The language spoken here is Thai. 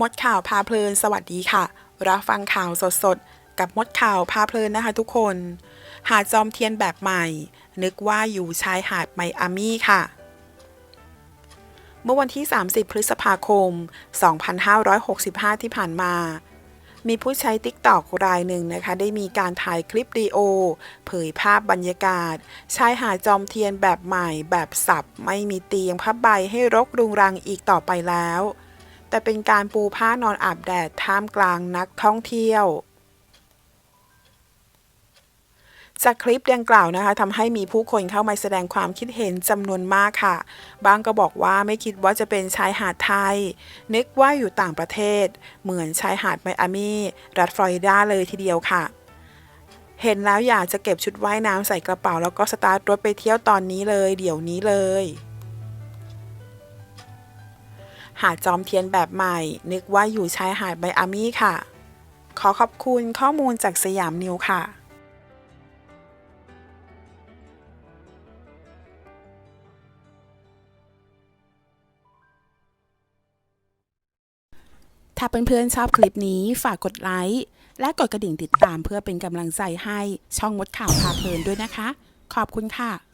มดข่าวพาเพลิน สวัสดีค่ะ รับฟังข่าวสดๆ กับมดข่าวพาเพลินนะคะทุกคน หาดจอมเทียนแบบใหม่ นึกว่าอยู่ชายหาดไมอามี่ค่ะ เมื่อวันที่ 30 พฤษภาคม 2565 ที่ผ่านมา มีผู้ใช้ TikTok รายหนึ่งนะคะ ได้มีการถ่ายคลิปดีโอ เผยภาพบรรยากาศ ชายหาดจอมเทียนแบบใหม่ แบบสับ ไม่มีเตียงผ้าใบให้รกรุงรังอีกต่อไปแล้ว แต่เป็นการปูผ้านอนอาบแดดท่ามกลางนักท่องเที่ยว จากคลิปดังกล่าวนะคะทำให้มีผู้คนเข้ามาแสดงความคิดเห็นจำนวนมากค่ะ บางก็บอกว่าไม่คิดว่าจะเป็นชายหาดไทย นึกว่าอยู่ต่างประเทศ เหมือนชายหาดไมอามี่รัฐฟลอริดาเลยทีเดียวค่ะเห็นแล้วอยากจะเก็บชุดว่ายน้ำใส่กระเป๋าแล้วก็สตาร์ทรถไปเที่ยวตอนนี้เลย เดี๋ยวนี้เลย หาดจอมเทียนแบบใหม่ นึกว่าอยู่ชายหาดไมอามี่ค่ะ ขอขอบคุณข้อมูลจากสยามนิวค่ะถ้าเพื่อนๆชอบคลิปนี้ฝากกดไลค์ และกดกระดิ่งติดตามเพื่อเป็นกำลังใจให้ช่องมดข่าวพาเพลินด้วยนะคะ ขอบคุณค่ะ